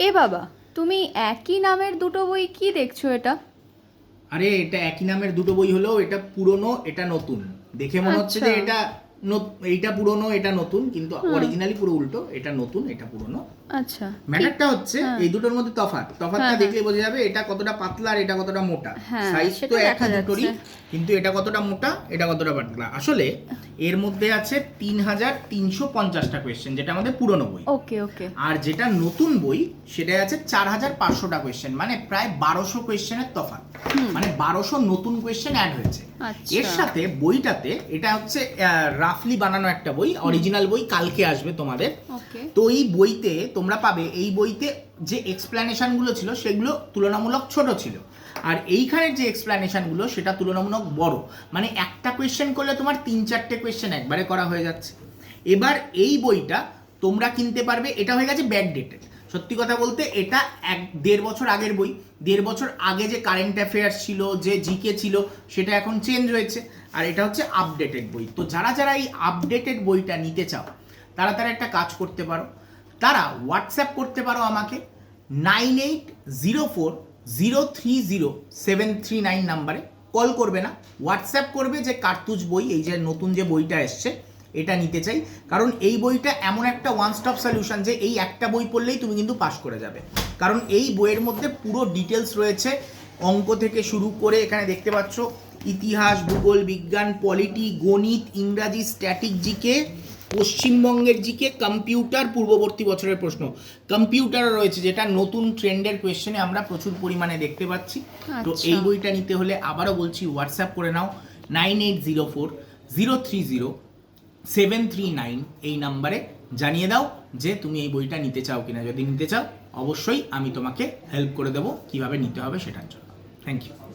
এ বাবা তুমি একই নামের দুটো বই কি দেখছ এটা আরে এটা একই নামের দুটো বই হলো এটা পুরনো এটা নতুন দেখে মনে হচ্ছে যে আচ্ছা। এটা এইটা পুরনো এটা নতুন কিন্তু অরিজিনালি পুরো উল্টো এটা নতুন এটা পুরনো। আচ্ছা ম্যাটারটা হচ্ছে হ্যাঁ। এই দুটোর মধ্যে তফাৎ। তফাৎটা হ্যাঁ, দেখলে বোঝা যাবে এটা কতটা পাতলা আর এটা কতটা মোটা। হ্যাঁ, সাইজ তো একই দুটোরই কিন্তু এটা কতটা মোটা এটা কতটা পাতলা। আসলে এর মধ্যে আছে তিন হাজার তিনশো পঞ্চাশটা কোয়েশ্চেন যেটা আমাদের পুরনো বই। ওকে ওকে। আর যেটা নতুন বই সেটা আছে চার হাজার পাঁচশোটা কোয়েশ্চেন মানে প্রায় বারোশো কোয়েশ্চেনের তফাৎ। মানে বারোশো নতুন কোয়েশ্চেন অ্যাড হয়েছে। আচ্ছা। এর সাথে বইটাতে এটা হচ্ছে রাফলি বানানো একটা বই অরিজিনাল বই কালকে আসবে তোমাদের। তো এই বইতে তোমরা পাবে এই বইতে যে এক্সপ্লানেশনগুলো ছিল সেগুলো তুলনামূলক ছোট ছিল। আর এইখানের যে এক্সপ্লানেশনগুলো সেটা তুলনামূলক বড়। মানে একটা কোয়েশ্চেন করলে তোমার তিন চারটে কোয়েশ্চেন একবারে করা হয়ে যাচ্ছে। এবার এই বইটা তোমরা কিনতে পারবে এটা হয়ে গেছে ব্যাক ডেটেড সত্যি কথা বলতে এটা এক দেড় বছর আগের বই। দেড় বছর আগে যে কারেন্ট অ্যাফেয়ার্স ছিল, যে জিকে ছিল, সেটা এখন চেঞ্জ হয়েছে। আর এটা হচ্ছে আপডেটেড বই। তো যারা যারা এই আপডেটেড বইটা নিতে চাও, তারা তারা একটা কাজ করতে পারো। তারা হোয়াটসঅ্যাপ করতে পারো আমাকে nine eight zero four zero three zero seven three nine নাম্বারে। কল করবে না। হোয়াটসঅ্যাপ করবে যে কার্তুজ বই, এই যে নতুন যে বইটা এসছে এটা নিতে চাই। কারণ এই বইটা এমন একটা ওয়ান স্টপ সলিউশন যে এই একটা বই পড়লেই তুমি কিন্তু পাশ করে যাবে। কারণ এই বইয়ের মধ্যে পুরো ডিটেলস রয়েছে। অঙ্ক থেকে শুরু করে এখানে দেখতে পাচ্ছ ইতিহাস ভূগোল বিজ্ঞান পলিটি গণিত ইংরাজি স্ট্যাটিক জিকে পশ্চিমবঙ্গের জিকে কম্পিউটার পূর্ববর্তী বছরের প্রশ্ন। কম্পিউটারও রয়েছে যেটা নতুন ট্রেন্ডের কোয়েশ্চেনে আমরা প্রচুর পরিমাণে দেখতে পাচ্ছি। তো আচ্ছা। এই বইটা নিতে হলে আবারও বলছি হোয়াটসঅ্যাপ করে নাও nine eight zero four zero three zero seven three nine এই নাম্বারে জানিয়ে দাও যে তুমি এই বইটা নিতে চাও কিনা। যদি নিতে চাও, অবশ্যই আমি তোমাকে হেল্প করে দেবো কীভাবে নিতে হবে সেটার জন্য। Thank you